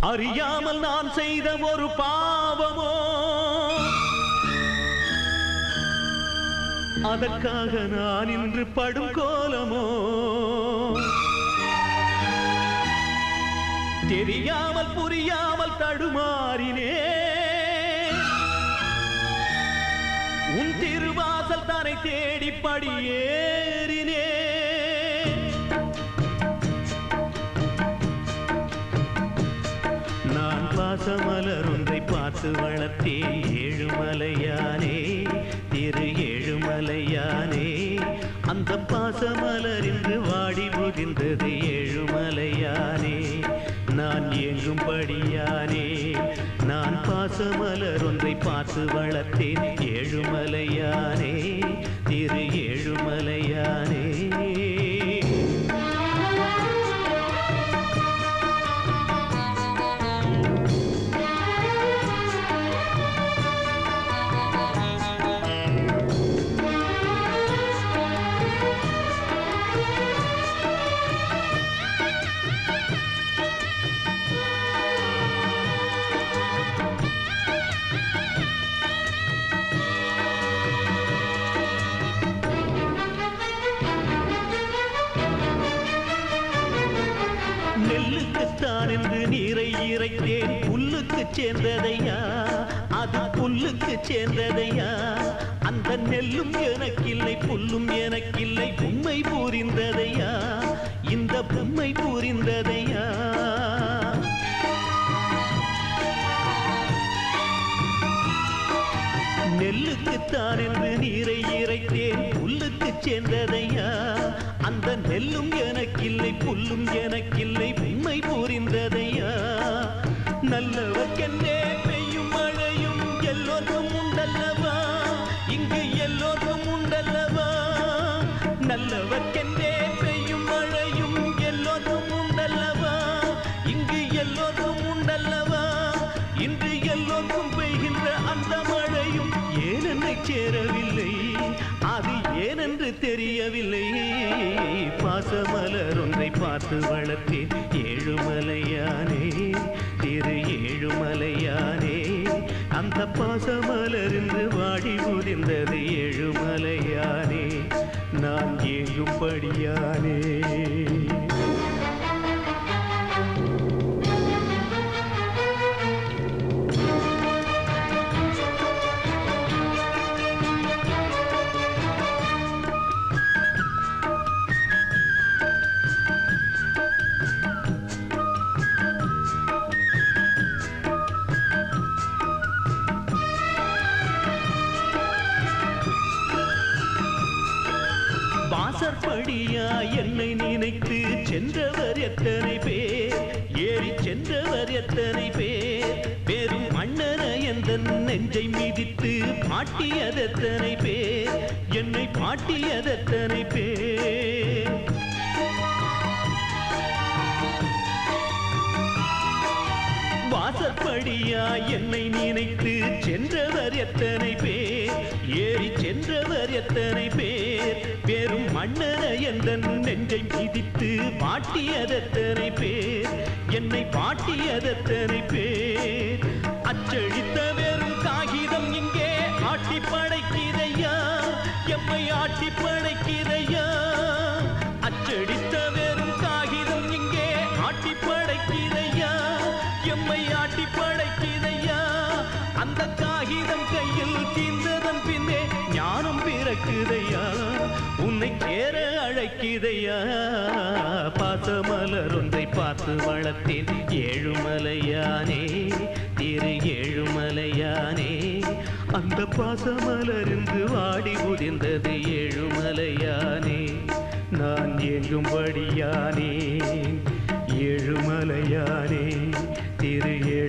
அறியாமல் நான் செய்த ஒரு பாவமோ? அதற்காக நான் இன்று படும் கோலமோ? தெரியாமல் புரியாமல் தடுமாறினே உன் திருவாசல் தனை தேடி படியேறினே ஒன்றை பார்த்து வளர்த்தேன் ஏழுமலையானே திரு ஏழுமலையானே. அந்த பாசமலரின்று வாடி முதிர்ந்தது ஏழுமலையானே. நான் இயங்கும்படியானே நான் பாசமலர் ஒன்றை பார்த்து வளர்த்தேன் ஏழுமலையானே. நெல்லுக்குத்தான் என்று நீரை இறைத்தேன். புல்லுக்கு சேர்ந்ததையா? அது புல்லுக்கு சேர்ந்ததையா? அந்த நெல்லும் எனக்கில்லை புல்லும் எனக்கில்லை. உண்மை புரிந்ததையா? இந்த பொம்மை புரிந்ததையா? நெல்லுக்குத்தான் என்று நீரை இறைத்தேன். புல்லுக்கு சேர்ந்ததையா? அந்த நெல்லும் எனக்கில்லை புல்லும் எனக்கில்லை. நல்லவர்க்கென்னே பெய்யும் மழையும் எல்லோருக்கும் உண்டல்லவா? இங்கு எல்லோருக்கும் உண்டல்லவா? நல்லவர்க்கென்னே பெய்யும் மழையும் எல்லோருக்கும் உண்டல்லவா? இங்கு எல்லோருக்கும் உண்டல்லவா? இன்று எல்லோருக்கும் பெய்கின்ற அந்த மழையும் ஏனென்னை சேரவில்லை. அது ஏனென்று தெரியவில்லை. பாசமலர் ஒன்றை பார்த்து வளர்த்தேன். ஏழுமலையானே திரு ஏழுமலையானே அந்த பாசமலருந்து வாடி முதிர்ந்தது ஏழுமலையானே நான் ஏங்கும்படியானே வாசற்படியா என்னை நினைத்து சென்றவர் எத்தனை பேர்? ஏறி சென்றவர் எத்தனை பேர்? பெரும் மன்னர எந்த நெஞ்சை மிதித்து பாட்டியதெத்தனை பேர்? என்னை பாட்டியதெத்தனை பேர்? வாசற்படியா என்னை நினைத்து சென்றவர் எத்தனை பேர்? ஏறி சென்றவர் எத்தனை பேர் மன்னர நெஞ்சை மிதித்து பாட்டியதத்தனை பேர்? என்னை பாட்டியதத்தனை பேர்? அச்சழித்த வெறும் காகிதம் இங்கே ஆட்டி படைக்கிறையா? எம்மை ஆட்டி படைக்கிறையா? அச்சடித்த வெறும் காகிதம் இங்கே ஆட்டி படைக்கிறையா? எம்மை ஆட்டி படைக்கிறையா? அந்த காகிதம் கையில் தீர்ந்ததன் பின்னே ஞானம் பிறக்குதையா? உன்னை ஏற அழைக்குதையா? பாசமலர் ஒன்றை பார்த்து வளர்த்தேன். ஏழுமலையானே திரு ஏழுமலையானே. அந்த பாசமலருந்து வாடி உதிர்ந்தது ஏழுமலையானே. நான் எங்கும்படியானே ஏழுமலையானே திரு ஏழுமலையானே